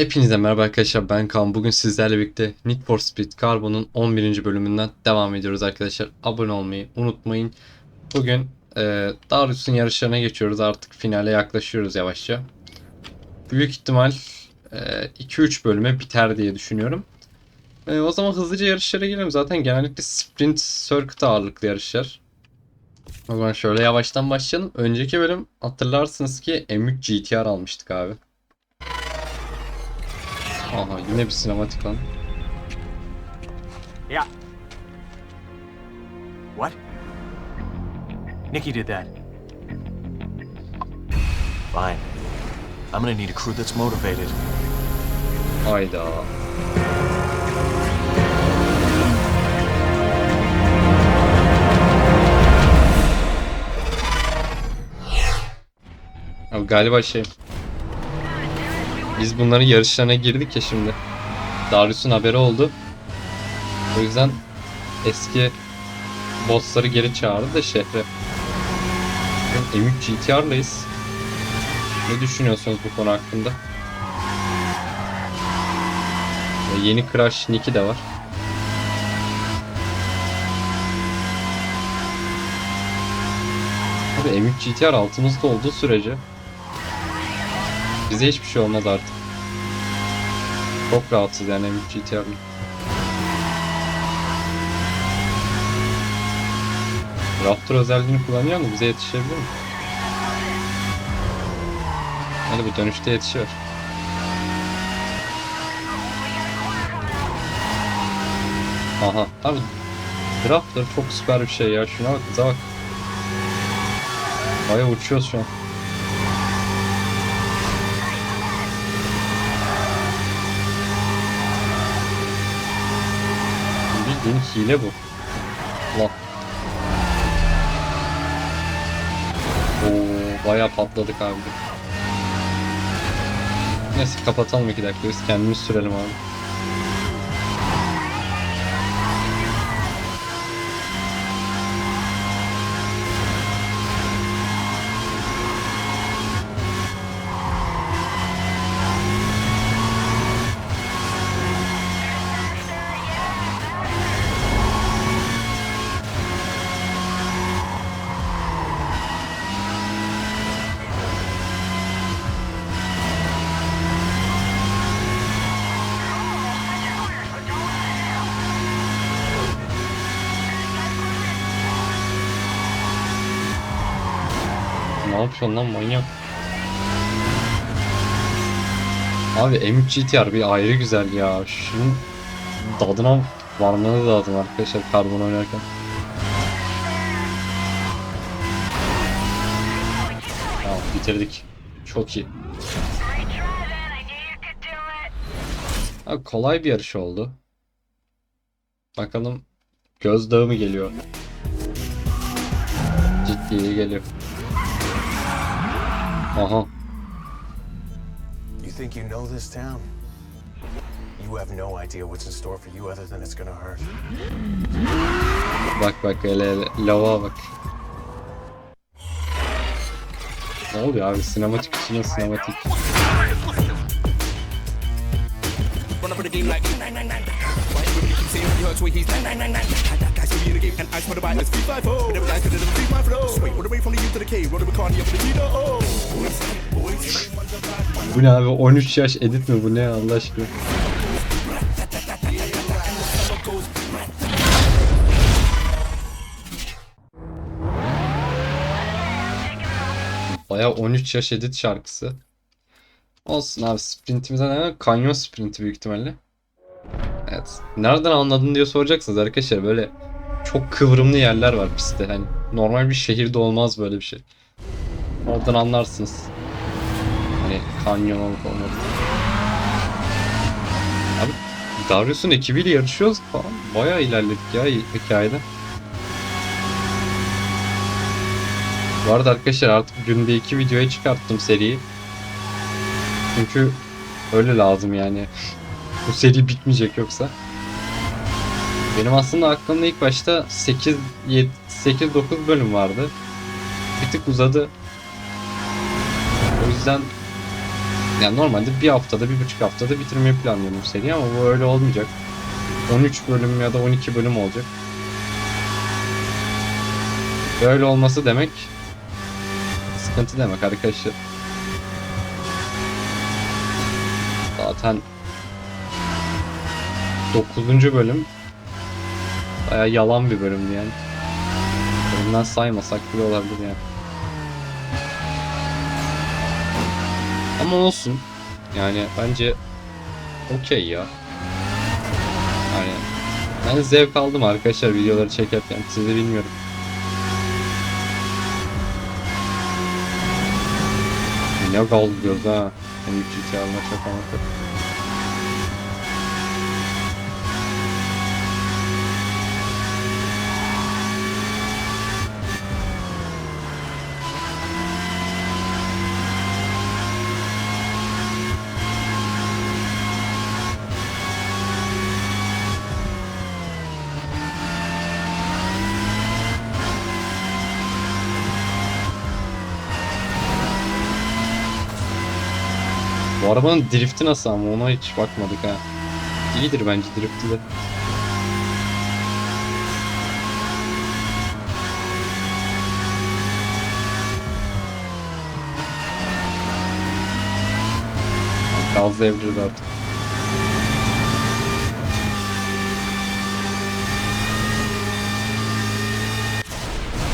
Hepinize merhaba arkadaşlar ben Kaan. Bugün sizlerle birlikte Need for Speed Carbon'un 11. bölümünden devam ediyoruz arkadaşlar. Abone olmayı unutmayın. Bugün e, Darius'un yarışlarına geçiyoruz. Artık finale yaklaşıyoruz yavaşça. Büyük ihtimal e, 2-3 bölüme biter diye düşünüyorum. E, o zaman hızlıca yarışlara girelim. Zaten genellikle sprint circuit ağırlıklı yarışlar. O zaman şöyle yavaştan başlayalım. Önceki bölüm hatırlarsınız ki M3 GTR almıştık abi. Aha yine bir sinematik lan. Yeah. What? Nikki did that. Fine. I'm gonna need a crew that's motivated. Hayda. Abi galiba şey. Biz bunların yarışlarına girdik ya şimdi. Darius'un haberi oldu. O yüzden eski bossları geri çağırdı da şehre. M3 GTR'layız. Ne düşünüyorsunuz bu konu hakkında? Yeni Crash Nick'i de var. Abi M3 GTR altımızda olduğu sürece bize hiçbir şey olmaz artık. Çok rahatsız yani M3 GTR'la. Raptor özelliğini kullanıyor mu? Bize yetişebilir mi? Hadi bu dönüşte yetişiyor. Aha. Abi Raptor çok süper bir şey ya. Şuna bak, bize bak. Baya uçuyoruz şu an. Hile bu. Allah. Oo, bayağı patladık abi. Neyse kapatalım iki dakika biz kendimiz sürelim abi. Ne yapıyorsun lan manyak? Abi M3 GTR bir ayrı güzel ya. Şunun tadına varmanız lazım arkadaşlar karbon oynarken. Tamam bitirdik. Çok iyi. Abi kolay bir yarış oldu. Bakalım gözdağı mı geliyor? Ciddi geliyor. Aha. You think you know this town? You have no idea what's in store for you other than it's gonna hurt. Bak bak hele hele lava bak. Ne oluyor abi sinematik içine sinematik. Run up in the game like be in the game and I swear to let's be five oh. But every guy's gonna never my flow. Straight all the from the U to the K, roll the Bacardi up to the G to O. Bu ne abi 13 yaş edit mi bu ne Allah aşkına. Baya 13 yaş edit şarkısı. Olsun abi sprintimize ne? Kanyon sprinti büyük ihtimalle. Evet. Nereden anladın diye soracaksınız arkadaşlar. Böyle çok kıvrımlı yerler var pistte. Hani normal bir şehirde olmaz böyle bir şey. Oradan anlarsınız. Hani kanyon olup olmadı. Abi Darius'un ekibiyle yarışıyoruz falan. Bayağı ilerledik ya hikayede. Bu arada arkadaşlar artık günde iki videoya çıkarttım seriyi. Çünkü öyle lazım yani. Bu seri bitmeyecek yoksa. Benim aslında aklımda ilk başta 8 8 9 bölüm vardı. Bir tık uzadı. O yüzden Yani normalde bir haftada, bir buçuk haftada bitirmeyi planlıyorum seriyi ama bu öyle olmayacak. 13 bölüm ya da 12 bölüm olacak. Böyle olması demek sıkıntı demek arkadaşlar. Zaten 9. bölüm Baya yalan bir bölümdü yani. Bölümden saymasak bile olabilir yani. Ama olsun. Yani bence okey ya. Yani ben zevk aldım arkadaşlar videoları çekerken. Sizi bilmiyorum. Ne gazlıyoruz ha. Benim üç çağırma şaka maka. Arabanın drifti nasıl ama ona hiç bakmadık ha. İyidir bence drifti de. Gazla evririz artık.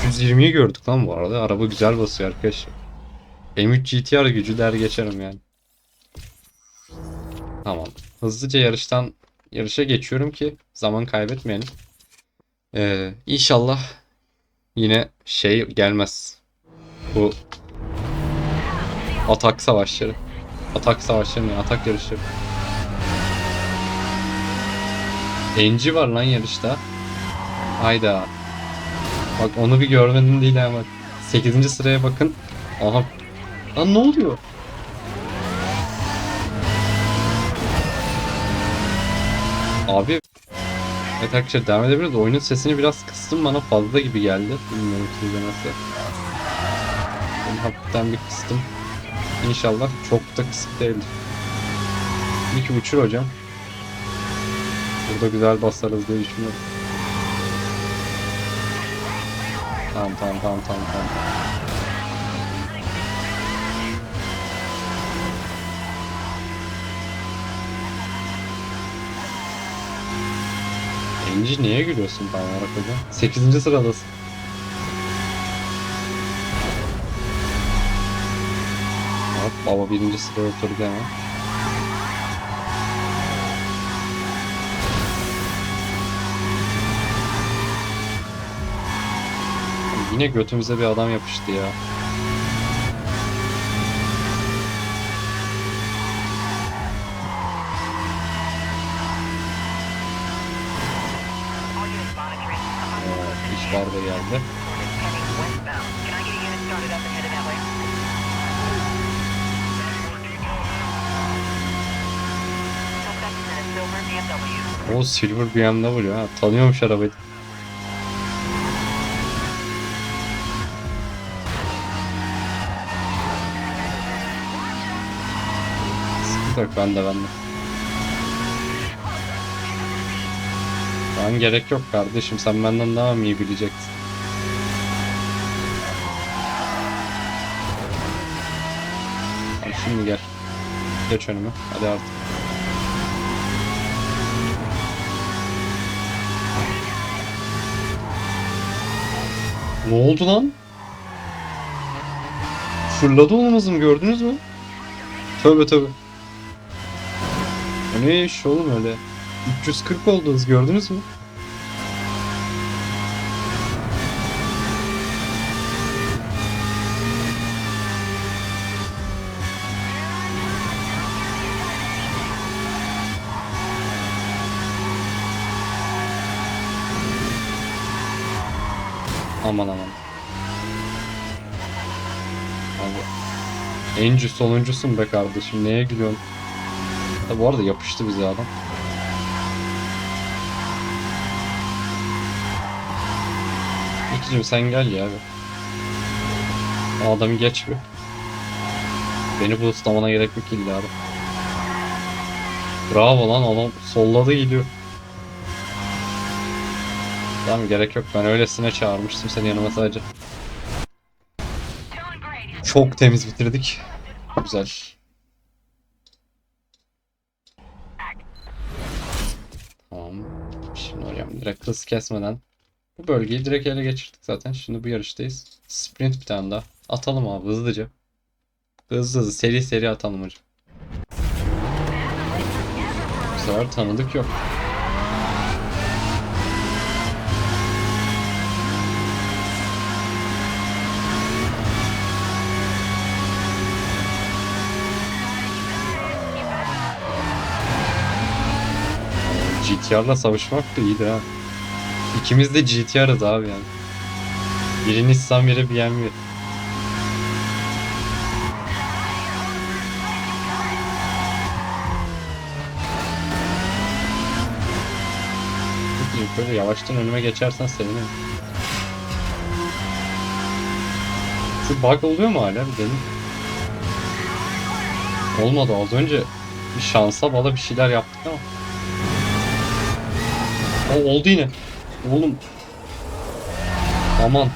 ...120'yi gördük lan bu arada. Araba güzel basıyor arkadaşlar. M3 GTR gücü der geçerim yani. Tamam. Hızlıca yarıştan yarışa geçiyorum ki zaman kaybetmeyelim. Ee, inşallah yine şey gelmez. Bu atak savaşları. Atak savaşları ne? Atak yarışları. Enci var lan yarışta. Hayda. Bak onu bir görmedim değil ama. 8. sıraya bakın. Aha. Lan ne oluyor? Abi Evet arkadaşlar devam edebiliriz. Oyunun sesini biraz kıstım bana fazla gibi geldi. Bilmiyorum sizde nasıl. Ben hafiften bir kıstım. İnşallah çok da kısık değildir. İyi ki uçur hocam. Burada güzel basarız diye düşünüyorum. Tamam tamam tamam tamam tamam. Enci niye gülüyorsun olarak hocam? 8. sıradasın. Hop baba birinci sıraya oturdu hemen. Yine götümüze bir adam yapıştı ya. Silver BMW. O Silver BMW ha. Tanıyormuş arabayı. Sıkıntı yok bende bende. An gerek yok kardeşim. Sen benden daha mı iyi bileceksin? Tamam şimdi gel. Geç önüme. Hadi artık. Ne oldu lan? Fırladı olmazım gördünüz mü? Tövbe tövbe. Ne iş oğlum öyle? 340 oldu hız gördünüz mü? Aman aman. Abi. Enci sonuncusun be kardeşim. Neye gülüyorsun? Ha, bu arada yapıştı bize adam. İkicim sen gel ya abi. O adamı geç bir. Beni boostlamana gerek yok illa abi. Bravo lan adam solladı gidiyor. Tamam gerek yok ben öylesine çağırmıştım seni yanıma sadece. Çok temiz bitirdik. Güzel. Tamam. Şimdi hocam direkt hız kesmeden bu bölgeyi direkt ele geçirdik zaten. Şimdi bu yarıştayız. Sprint bir tane daha. Atalım abi hızlıca. Hızlı hızlı seri seri atalım hocam. Bu sefer tanıdık yok. GTR'la savaşmak da iyidir ha. İkimiz de GTR'ız abi yani. Biri Nissan biri BMW. Böyle yavaştan önüme geçersen sevinirim. Şu bug oluyor mu hala bir dedim. Olmadı az önce bir şansa bala bir şeyler yaptık ama. O oldu yine. Oğlum. Aman.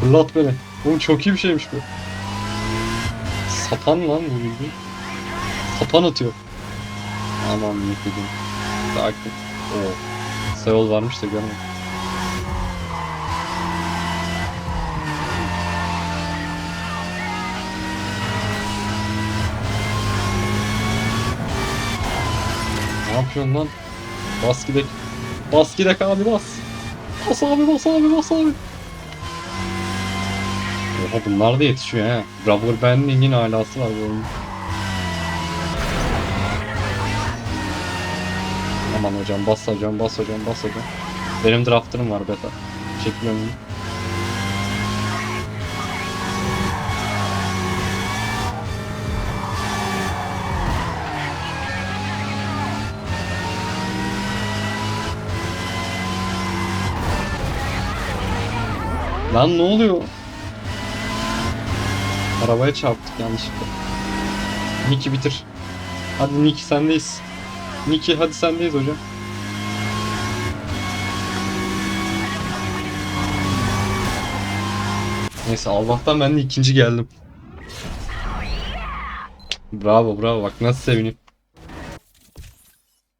Fırlat beni. Oğlum çok iyi bir şeymiş bu. Sapan lan bu bildiğin. Sapan atıyor. Aman ne dedim. Sakin. Oo. Kısa yol varmış da görmedim. Yapıyorsun lan? Bas gidek. Bas gidek abi bas. Bas abi bas abi bas abi. Oha bunlar da yetişiyor he. Rubber banding'in alası var bu oyunun. Aman hocam bas hocam bas hocam bas hocam. Benim draftırım var beta. Çekmiyorum Lan ne oluyor? Arabaya çarptık yanlışlıkla. Niki bitir. Hadi Niki sendeyiz. Niki hadi sendeyiz hocam. Neyse Allah'tan ben de ikinci geldim. Bravo bravo bak nasıl sevineyim.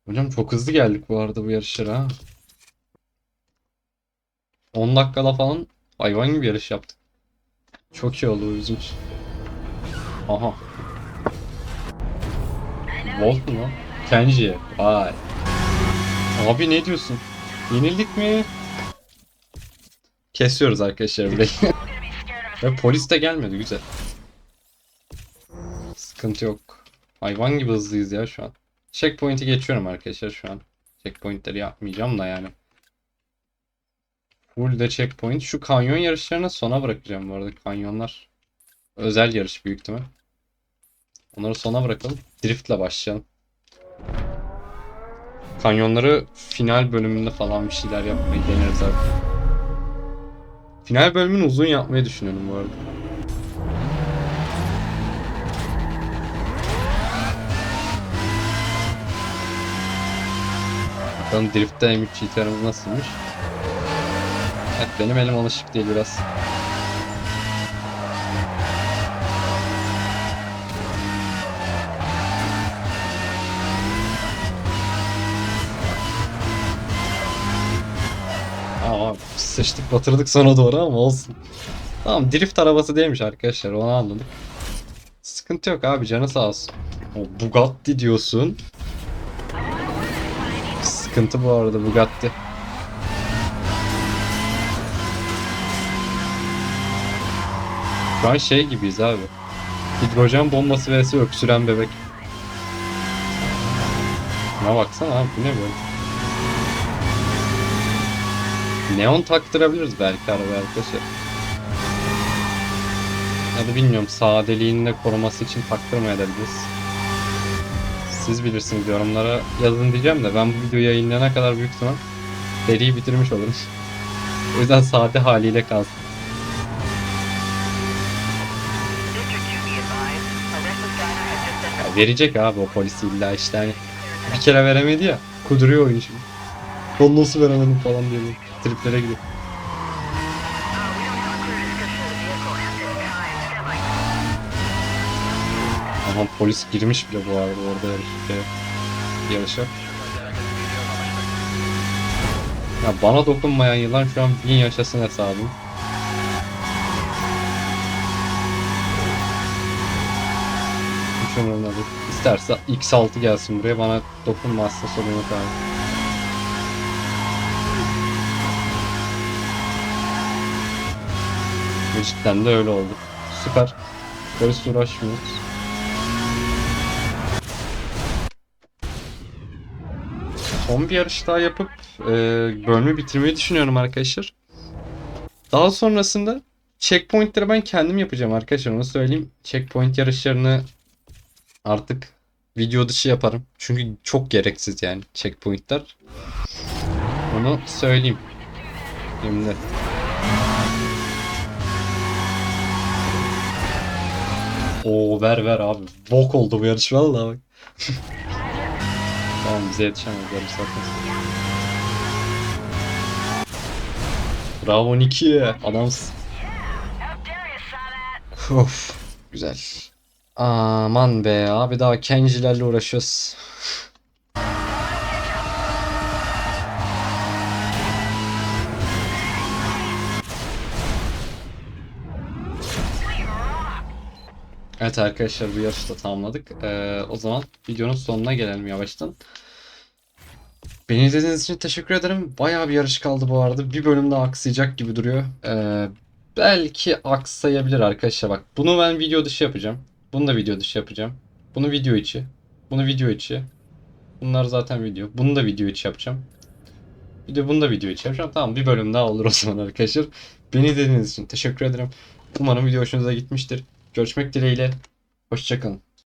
Hocam çok hızlı geldik bu arada bu yarışlara ha. 10 dakikada falan hayvan gibi yarış yaptık. Çok iyi oldu bu bizim için. Aha. Volt mu lan? Kenji. Vay. Abi ne diyorsun? Yenildik mi? Kesiyoruz arkadaşlar burayı. Ve polis de gelmedi güzel. Sıkıntı yok. Hayvan gibi hızlıyız ya şu an. Checkpoint'i geçiyorum arkadaşlar şu an. Checkpoint'leri yapmayacağım da yani. Full de checkpoint. Şu kanyon yarışlarını sona bırakacağım bu arada. Kanyonlar özel yarış büyük ihtimal. Onları sona bırakalım. Drift'le başlayalım. Kanyonları final bölümünde falan bir şeyler yapmayı deneriz abi. Final bölümünü uzun yapmayı düşünüyorum bu arada. Bakalım Drift'te M3 GTR'ımız nasılmış? Evet benim elim alışık değil biraz. Aa sıçtık batırdık sonra doğru ama olsun. Tamam drift arabası değilmiş arkadaşlar onu anladık. Sıkıntı yok abi canı sağ olsun. O Bugatti diyorsun. Sıkıntı bu arada Bugatti. Şu an şey gibiyiz abi. Hidrojen bombası vs öksüren bebek. Buna baksana abi bu ne böyle? Neon taktırabiliriz belki arabaya arkadaşlar. Ya da bilmiyorum sadeliğini de koruması için taktırmayabiliriz. Siz bilirsiniz yorumlara yazın diyeceğim de ben bu videoyu yayınlayana kadar büyük ihtimal seriyi bitirmiş olurum. o yüzden sade haliyle kalsın. Verecek abi o polisi illa işte hani bir kere veremedi ya. Kuduruyor oyun şimdi. Ben nasıl veremedim falan böyle triplere gidiyor. Aha polis girmiş bile bu arada orada yarış, yarışa. Ya bana dokunmayan yılan şu an bin yaşasın hesabım. Umurumda değil. İsterse X6 gelsin buraya bana dokunmazsa sorun yok abi. Ve cidden de öyle oldu. Süper. Polis uğraşmıyoruz. Son bir yarış daha yapıp e, bölümü bitirmeyi düşünüyorum arkadaşlar. Daha sonrasında checkpointleri ben kendim yapacağım arkadaşlar onu söyleyeyim. Checkpoint yarışlarını artık video dışı yaparım. Çünkü çok gereksiz yani checkpointler. Onu söyleyeyim. Şimdi. Oo ver ver abi. Bok oldu bu yarış vallahi bak. tamam bize yetişemez yarış zaten. Bravo Niki. Adamsın. Of. Güzel. Aman be abi daha Kenji'lerle uğraşıyoruz. Evet arkadaşlar bu yarışı da tamamladık. Ee, o zaman videonun sonuna gelelim yavaştan. Beni izlediğiniz için teşekkür ederim. Bayağı bir yarış kaldı bu arada. Bir bölüm daha aksayacak gibi duruyor. Ee, belki aksayabilir arkadaşlar. Bak bunu ben video dışı yapacağım. Bunu da video dışı yapacağım. Bunu video içi. Bunu video içi. Bunlar zaten video. Bunu da video içi yapacağım. Bir de bunu da video içi yapacağım. Tamam bir bölüm daha olur o zaman arkadaşlar. Beni izlediğiniz için teşekkür ederim. Umarım video hoşunuza gitmiştir. Görüşmek dileğiyle. Hoşçakalın.